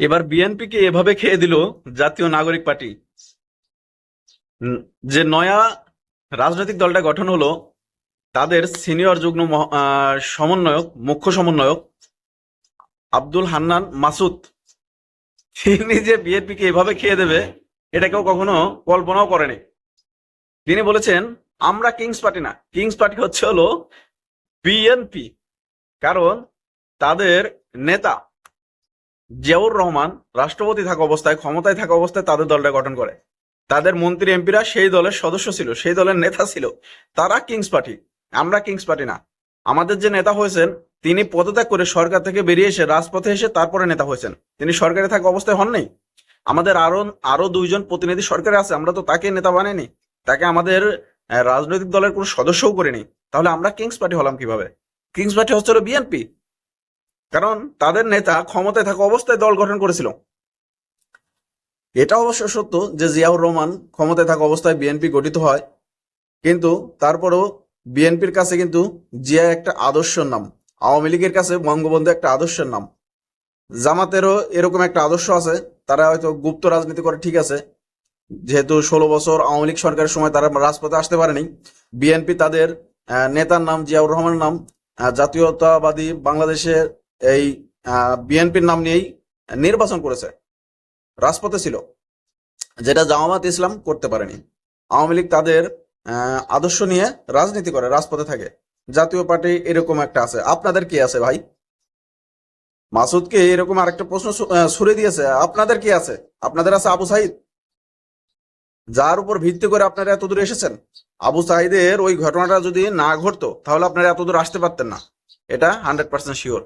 এবার বিএনপিকে এভাবে খেয়ে দিল জাতীয় নাগরিক পার্টি। যে নয়া রাজনৈতিক দলটা গঠন হলো, তাদের সিনিয়র যুগ্ম সমন্বয়ক, মুখ্য সমন্বয়ক আব্দুল হান্নান মাসুদ। তিনি যে বিএনপিকে এভাবে খেয়ে দেবে, এটা কেউ কখনো কল্পনাও করেনি। তিনি বলেছেন, আমরা কিংস পার্টি না। কিংস পার্টি হচ্ছে হলো বিএনপি। কারণ তাদের নেতা জিয়াউর রহমান রাষ্ট্রপতি থাকা অবস্থায়, ক্ষমতায় থাকা অবস্থায় তাদের দলটা গঠন করে। তাদের মন্ত্রী, এমপিরা সেই দলের সদস্য ছিল, সেই দলের নেতা ছিল। তারা কিংস পার্টি, আমরা কিংস পার্টি না। আমাদের যে নেতা হয়েছেন, তিনি পদত্যাগ করে সরকার থেকে বেরিয়ে এসে রাজপথে এসে তারপরে নেতা হয়েছেন। তিনি সরকারে থাকা অবস্থায় হন হননি। আমাদের আরও আরও দুইজন প্রতিনিধি সরকারে আছে, আমরা তো তাকে নেতা বানাইনি। তাকে আমাদের রাজনৈতিক দলের কোনো সদস্যও করিনি। তাহলে আমরা কিংস পার্টি হলাম কীভাবে? কিংস পার্টি হচ্ছে বিএনপি। কারণ তাদের নেতা ক্ষমতায় থাকা অবস্থায় দল গঠন করেছিল। এটা অবশ্য সত্য যে জিয়াউর রহমান ক্ষমতায় থাকা অবস্থায় বিএনপি গঠিত হয়, কিন্তু তারপরেও বিএনপির কাছে কিন্তু জিয়া একটা আদর্শের নাম, আওয়ামী লীগের কাছে বঙ্গবন্ধু একটা আদর্শের নাম। জামাতেরও এরকম একটা আদর্শ আছে, তারা হয়তো গুপ্ত রাজনীতি করে ঠিক আছে, যেহেতু ষোলো বছর আওয়ামী লীগ সরকারের সময় তারা রাজপথে আসতে পারেনি। বিএনপি তাদের নেতার নাম, জিয়াউর রহমানের নাম জাতীয়তাবাদী বাংলাদেশের এই বিএনপির নাম নিয়েই নির্বাচন করেছে। রাজপথে ছিল, যেটা জামাত ইসলাম করতে পারেনি। আওয়ামী লীগ তাদের আদর্শ নিয়ে রাজনীতি করে, রাজপথে থাকে। জাতীয় পার্টি এরকম একটা আছে। আপনাদের কি আছে ভাই? মাসুদকে এরকম আরেকটা প্রশ্ন ছুড়ে দিয়েছে। আপনাদের কি আছে? আপনাদের আছে আবু সাহিদ যার উপর ভিত্তি করে আপনারা এত দূর এসেছেন? আবু সাহিদের ওই ঘটনাটা যদি না ঘটতো, তাহলে আপনারা এত দূর আসতে পারতেন না। এটা হান্ড্রেড পার্সেন্ট শিওর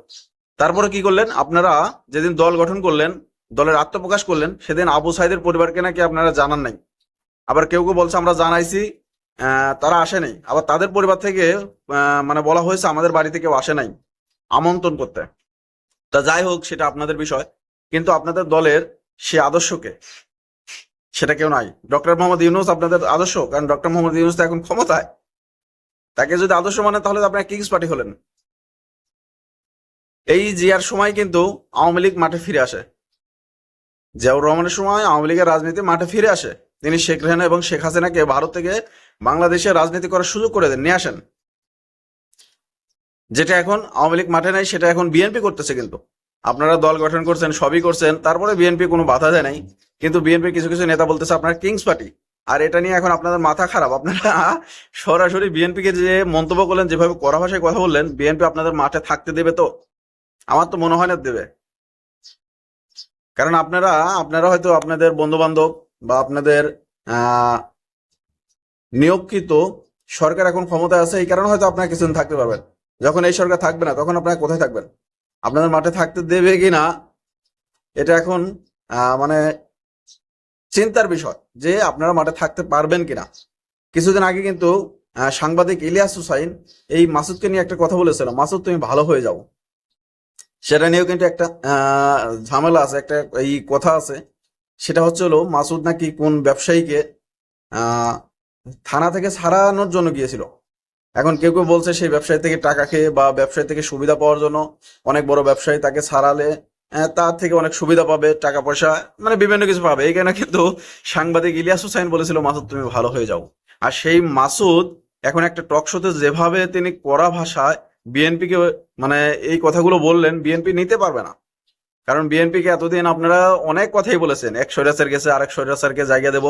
তারপরে কি করলেন? আপনারা যেদিন দল গঠন করলেন, দলের আত্মপ্রকাশ করলেন, সেদিন আবু সাইদের পরিবারকে নাকি আপনারা জানান নাই। আবার কেউ কেউ বলছে, আমরা জানাইছি। তারা আসে নাই। আবার তাদের পরিবার থেকে মানে বলা হয়েছে, আমাদের বাড়িতে কেউ আসে নাই। আমন্ত্রণ করতে। তা যাই হোক, সেটা আপনাদের বিষয়। কিন্তু আপনাদের দলের সে আদর্শকে, সেটা কেউ নাই। ডক্টর মোহাম্মদ ইউনুস আপনাদের আদর্শ, কারণ ডক্টর মোহাম্মদ ইউনুস এখন ক্ষমতায়। তাকে যদি আদর্শ মানে তাহলে আপনার কিংস পার্টি হলেন। এই জিয়ার সময় কিন্তু আওয়ামী লীগ মাঠে ফিরে আসে। জিয়াউর রহমানের সময় আওয়ামী লীগের রাজনীতি মাঠে ফিরে আসে। তিনি শেখ রেহানা এবং শেখ হাসিনাকে ভারত থেকে বাংলাদেশে রাজনীতি করার সুযোগ করে দেন, নিয়ে আসেন। যেটা এখন আওয়ামী লীগ মাঠে নাই, সেটা এখন বিএনপি করতেছে কিন্তু। আপনারা দল গঠন করছেন, সবই করছেন, তারপরে বিএনপি কোনো বাধা দেয় নাই। কিন্তু বিএনপি কিছু কিছু নেতা বলতেছে, আপনার কিংস পার্টি। আর এটা নিয়ে এখন আপনাদের মাথা খারাপ। আপনারা সরাসরি বিএনপি কে যে মন্তব্য করলেন, যেভাবে কড়া ভাষায় কথা বললেন, বিএনপি আপনাদের মাঠে থাকতে দেবে তো? আমার তো মনে হয় না দেবে। কারণ আপনারা আপনারা হয়তো আপনাদের বন্ধু বান্ধব বা আপনাদের নিয়োগকৃত সরকার এখন ক্ষমতায় আছে, এই কারণে হয়তো আপনারা কিছুদিন থাকতে পারবেন। যখন এই সরকার থাকবে না, তখন আপনারা কোথায় থাকবেন? আপনাদের মাঠে থাকতে দেবে কিনা এটা এখন মানে চিন্তার বিষয় যে আপনারা মাঠে থাকতে পারবেন কিনা কিছুদিন আগে কিন্তু সাংবাদিক ইলিয়াস হুসাইন এই মাসুদকে নিয়ে একটা কথা বলেছিল, মাসুদ, তুমি ভালো হয়ে যাও। সেটা নিয়েও কিন্তু একটা ঝামেলা আছে, একটা এই কথা আছে। সেটা হচ্ছে হলো মাসুদ নাকি কোন ব্যবসায়ীকে থানা থেকে ছাড়ানোর জন্য গিয়েছিল। এখন কেউ কেউ বলছে সেই ব্যবসায়ী থেকে টাকা খেয়ে বা ব্যবসায়ী থেকে সুবিধা পাওয়ার জন্য অনেক বড় ব্যবসায়ী তাকে ছাড়ালে তার থেকে অনেক সুবিধা পাবে, টাকা পয়সা মানে বিভিন্ন কিছু পাবে। এই কারণে কিন্তু সাংবাদিক ইলিয়াস হুসাইন বলেছিল, মাসুদ, তুমি ভালো হয়ে যাও। আর সেই মাসুদ এখন একটা টক শোতে যেভাবে তিনি কড়া ভাষায় বিএনপি কে মানে এই কথাগুলো বললেন বিএনপি নিতে পারবে না। কারণ বিএনপি কে এতদিন আপনারা অনেক কথাই বলেছেন, এক স্বৈরাচার গেছে, আরেক স্বৈরাচারকে জায়গা দেব,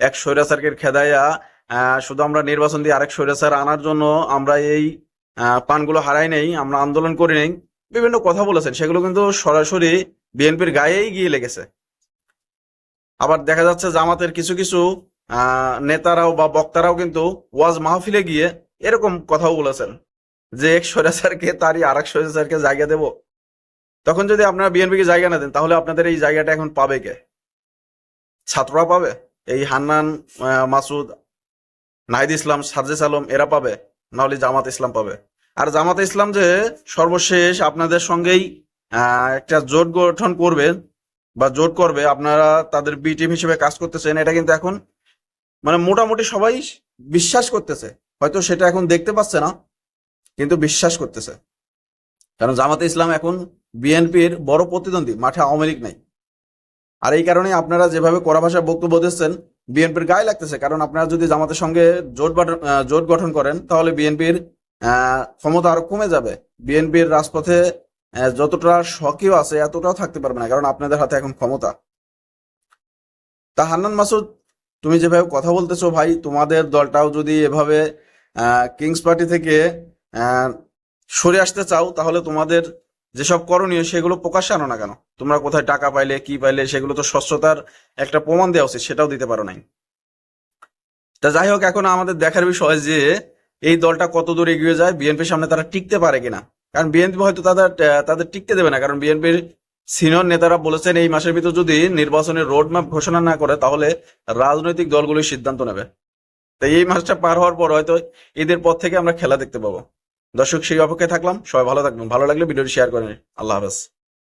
এক স্বৈরাচারকে খেদাইয়া শুধু আমরা নির্বাচন দিয়ে আরেক স্বৈরাচার আনার জন্য আমরা এই পানগুলো হারাই নেই, আমরা আন্দোলন করি নেই, বিভিন্ন কথা বলেছেন, সেগুলো কিন্তু সরাসরি বিএনপির গায়েই গিয়ে লেগেছে। আবার দেখা যাচ্ছে জামাতের কিছু কিছু নেতারাও বা বক্তারাও কিন্তু ওয়াজ মাহফিলে গিয়ে এরকম কথাও বলেছেন। যে এক স্বৈরাচারকে, তারই আর এক স্বৈরাচারকে জায়গা দেব। তখন যদি আপনারা বিএনপি কে জায়গা না দেন, তাহলে আপনাদের এই জায়গাটা এখন পাবে কে? ছাত্ররা পাবে? এই হান্নান মাসুদ, নাহিদ ইসলাম, সার্জেস আলম, এরা পাবে? নাহলে জামাত ইসলাম পাবে? আর জামাত ইসলাম যে সর্বশেষ আপনাদের সঙ্গেই একটা জোট গঠন করবে বা জোট করবে, আপনারা তাদের বি টিম হিসেবে কাজ করতেছেন, এটা কিন্তু এখন মানে মোটামুটি সবাই বিশ্বাস করতেছে। হয়তো সেটা এখন দেখতে পাচ্ছে না। কিন্তু বিশ্বাস করতেছে। কারণ জামাতে ইসলাম এখন বিএনপির বড় প্রতিদ্বন্দ্বী, মাঠে আওয়ামী লীগ নাই। আর এই কারণে আপনারা যেভাবে কড়া ভাষায় বক্তব্য দিচ্ছেন, বিএনপির গায়ে লাগতেছে। কারণ আপনারা যদি জামাতের সঙ্গে জোট জোট গঠন করেন, তাহলে বিএনপির ক্ষমতা আরও কমে যাবে। বিএনপির রাজপথে যতটা সক্রিয় আছে, এতটাও থাকতে পারবে না। কারণ আপনাদের হাতে এখন ক্ষমতা। তা হান্নান মাসুদ, তুমি যেভাবে কথা বলতেছো ভাই, তোমাদের দলটাও যদি এভাবে কিংস পার্টি থেকে সরে আসতে চাও, তাহলে তোমাদের যেসব করণীয় সেগুলো প্রকাশ্যে আনো না কেন? তোমরা কোথায় টাকা পাইলে, কি পাইলে, সেগুলো তো স্বচ্ছতার একটা প্রমাণ দেওয়া উচিত, সেটাও দিতে পারো নাই। তা যাই হোক, এখন আমাদের দেখার বিষয় যে, এই দলটা কত দূর এগিয়ে যায় বিএনপির সামনে তারা টিকতে পারে কিনা? কারণ বিএনপি হয়তো তাদের তাদের টিকতে দেবে না, কারণ বিএনপির সিনিয়র নেতারা বলেছেন, এই মাসের ভিতর যদি নির্বাচনের রোড ম্যাপ ঘোষণা না করে, তাহলে রাজনৈতিক দলগুলি সিদ্ধান্ত নেবে। তাই এই মাসটা পার হওয়ার পর হয়তো এদের পর থেকে আমরা খেলা দেখতে পাবো। দর্শক সেই অপেক্ষায় থাকলাম। সবাই ভালো থাকবেন ভালো লাগলে ভিডিওটি শেয়ার করেন আল্লাহ হাফেজ।